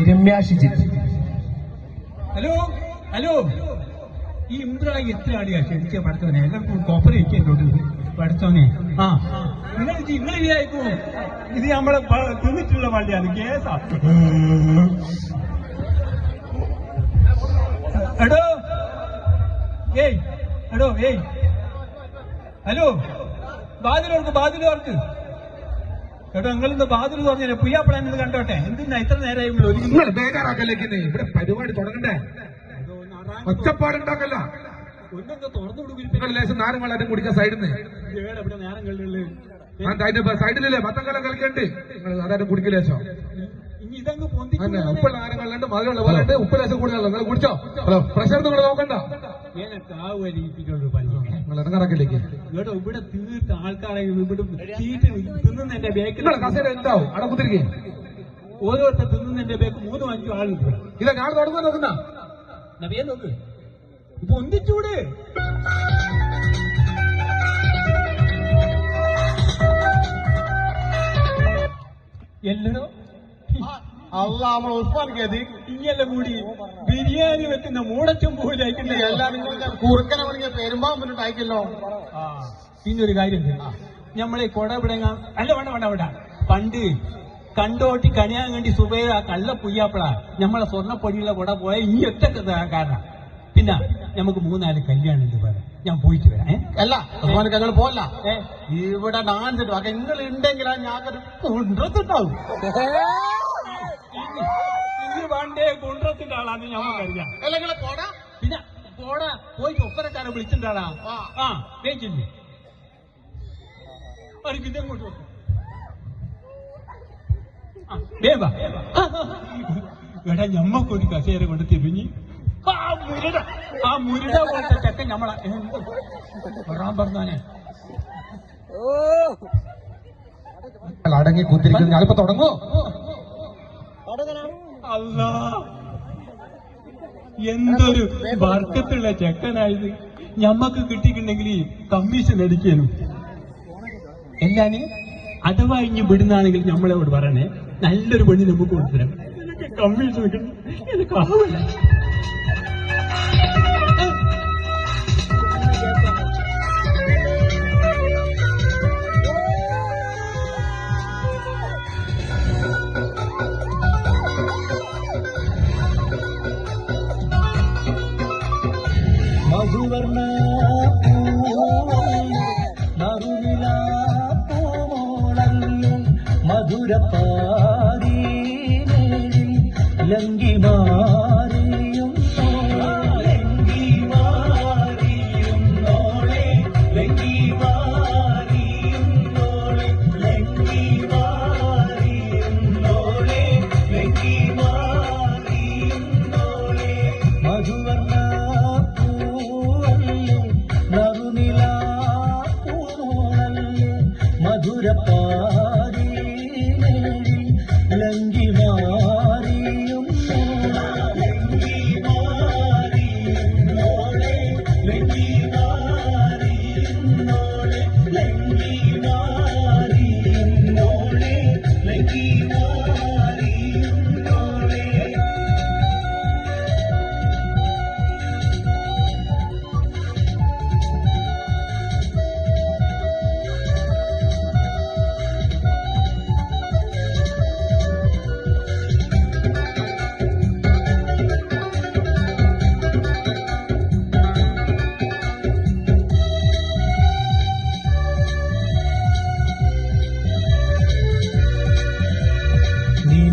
Ramya hello hello. ഈ ഇന്ദ്രാ എത്ര ആടിയാ ശരിക്കും പഠിച്ചവനെ. എല്ലാവർക്കും കോപ്പറേറ്റ് എന്നോട് പഠിച്ചവനെ. ആ. നിങ്ങൾ നിങ്ങൾ ഇതായിപ്പോ ഇത് നമ്മളെ തിന്നിട്ടുള്ള വള്ളിയാണ് കേസാ. ഏയ് എടോ ഏയ്. ഹലോ. ബാതിലോർക്ക് ബാതിലോർക്ക്. എടോ നിങ്ങളിന്ന് ബാതിൽ പറഞ്ഞേ പുയ്യാപ്പളാൻ കണ്ടോട്ടെ? എന്തിനാ ഇത്ര നേരമായി നിങ്ങൾ ബേജാറാക്കല്ലേക്കുന്നേ ഇവിടെ പരിപാടി തുടങ്ങണ്ടേ? ഒറ്റപ്പാടുണ്ടാക്കല്ല. ഒന്നൊക്കെ തുറന്നു കൊടുക്കും ലേശം നാലും വെള്ളം കുടിക്കാൻ സൈഡിൽ നിന്ന് നേരം സൈഡിലല്ലേ? പത്തങ്കലം കളിക്കണ്ട്. നിങ്ങൾ അതായത് കുടിക്കലേശം ഉപ്പുള്ള നാരം വെള്ളം മധുരമുള്ള പോലെ ഉണ്ട്. ഉപ്പ് ലേശം കൂടുതലുള്ള നിങ്ങൾ കുടിച്ചോ? ഹലോ പ്രഷർ നിങ്ങൾ നോക്കണ്ട. ഇറങ്ങാറക്കലേക്ക് ഇവിടെ ഇവിടെ തീർത്ത ആൾക്കാരെ ഇവിടെ തീറ്റ് തിന്നുന്നതിന്റെ ബേക്കിൽ കസേര എന്താവും അവിടെ കുത്തിരിക്കേ. ഓരോരുത്തർ തിന്നുന്നതിന്റെ ബേക്ക് മൂന്നും അഞ്ചും ആളുണ്ട് ഇല്ല ഞാൻ തുടങ്ങാൻ നോക്കുന്ന. നബിയെ നോക്ക്. ഇപ്പൊ ഒന്നിച്ചൂടെ? എല്ലടോ അല്ല നമ്മൾ ഉസ്മാനിക്കത് ഇങ്ങെല്ലാം കൂടി ബിരിയാണി വെക്കുന്ന മൂടച്ചൊമ്പൂലായിട്ടില്ല എല്ലാരും കുറുക്കനെ പണിയ പെരുമ്പാമ്പിട്ട് അയക്കല്ലോ. പിന്നെ ഒരു കാര്യം നമ്മളെ കൊട വിടങ്ങ അല്ല വേണ്ട വേണ്ട വേണ്ട. പണ്ട് കണ്ടോട്ടി കണിയാൻ വേണ്ടി സുബൈർ ആ കള്ള പുയ്യാപ്പള നമ്മളെ സ്വർണപ്പൊടിയുള്ള കൊട പോയ ഈ ഒറ്റയ്ക്ക് കാരണം. പിന്നെ നമുക്ക് മൂന്നാൽ കല്യാണം ഉണ്ട് പറയാം ഞാൻ പോയിട്ട് വരാം അല്ല അതുപോലെ ഞങ്ങൾ പോല ഇവിടെ ഡാൻസ് ഇട്ടു അപ്പൊ നിങ്ങൾ ഉണ്ടെങ്കിൽ ഞാൻ വേണ്ടേ കുണ്ടത്തിന്റെ ആളാന്ന് ഞാൻ അല്ല അല്ലെങ്കിൽ പോടാ. പിന്നെ പോടാ പോയിട്ട് ഒപ്പരക്കാരെ വിളിച്ചിട്ടാടാ ആ. ആ വേച്ചില്ലേ അവർക്ക് ഇതങ്ങോട്ട് വെക്ക്. എടാ ഞമ്മക്കൊരു കസേര കൊണ്ട് തിരിഞ്ഞ്. ആ മുരുട. ആ മുരുട പോലത്തെ ചെക്കൻ നമ്മളെ എന്ത്. വരാൻ പറഞ്ഞാനെ. അടങ്ങി കുത്തിരിക്കുന്ന. ഞാനിപ്പോ തുടങ്ങോ അല്ല. എന്തൊരു വർക്കത്തുള്ള ചെക്കനായത്? ഞമ്മക്ക് കിട്ടിയിട്ടുണ്ടെങ്കിൽ കമ്മീഷൻ അടിക്കേനു എല്ലാന് അഥവാ ഇനി വിടുന്നാണെങ്കിൽ നമ്മളോട് പറയണേ നല്ലൊരു പെണ്ണി നമുക്ക് കൊടുത്തരാം കമ്മീഷൻ കിട്ടും എനിക്ക് ആവില്ല മധുവർണ നറുനിലാപ്പോളല്ലും മധുരപ്പാരീ ലങ്കി മാറിയും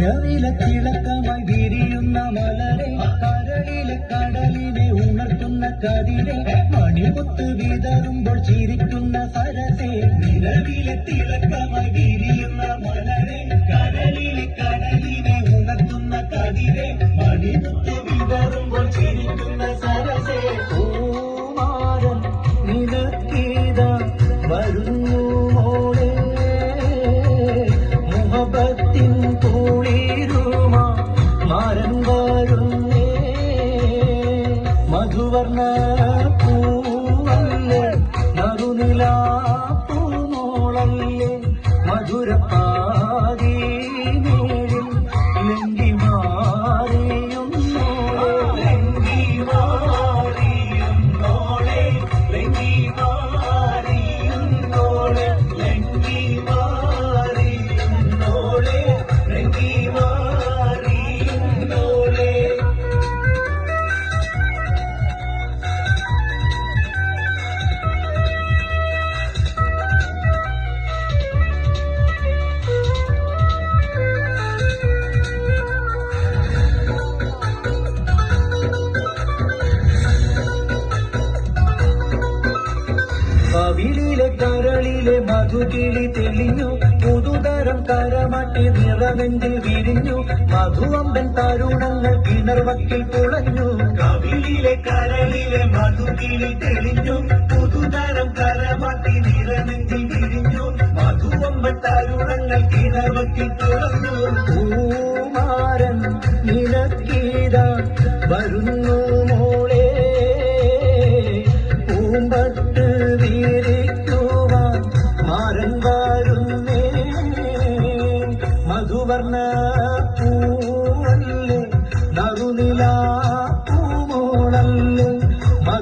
നിലവിലെ തിളക്കമായി വിരിയുന്ന മലരെ കരളിലെ കടലിനെ ഉണർത്തുന്ന കതിരെ മണിമുത്ത് വിതറുമ്പോൾ ചിരിക്കുന്ന സരസെ നിലവിലെ തിളക്കമായി വിരിയുന്ന മലരെ. gobernar. മധുകിളി തെളിഞ്ഞു. പുതുതരം കരമാട്ടി നിറവെന്തിൽ വിരിഞ്ഞു. മധുവമ്പൻ തരുണങ്ങൾ കിണർവക്കിൽ തുളഞ്ഞു. കവിളിലെ കരളിലെ മധുകിളി തെളിഞ്ഞു. പുതുതരം കരമാട്ടി നിറവെന്തിൽ വിരിഞ്ഞു. മധുവമ്പൻ തരുണങ്ങൾ കിണർവക്കിൽ തുളഞ്ഞു. പൂമാരൻ നിലക്കീത വരുന്നു മോളെ. പൂമ്പട്ട്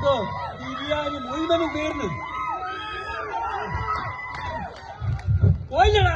കേട്ടോ ബിരിയാണി മുഴുവനും പേർന്ന് പോയില്ലടാ